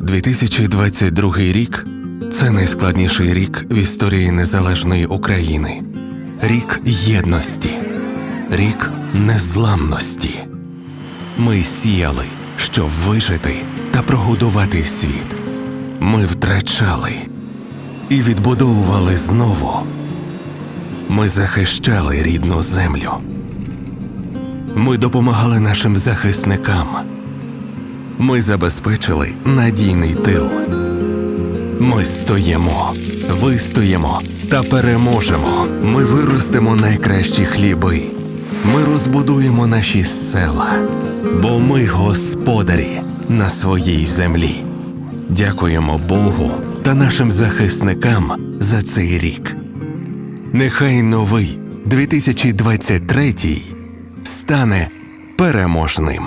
2022 рік це найскладніший рік в історії незалежної України. Рік єдності, рік незламності. Ми сіяли, щоб вижити та прогодувати світ. Ми втрачали і відбудовували знову. Ми захищали рідну землю. Ми допомагали нашим захисникам. Ми забезпечили надійний тил. Ми стоїмо, вистоїмо та переможемо. Ми виростемо найкращі хліби. Ми розбудуємо наші села, бо ми господарі на своїй землі. Дякуємо Богу та нашим захисникам за цей рік. Нехай новий 2023 стане переможним.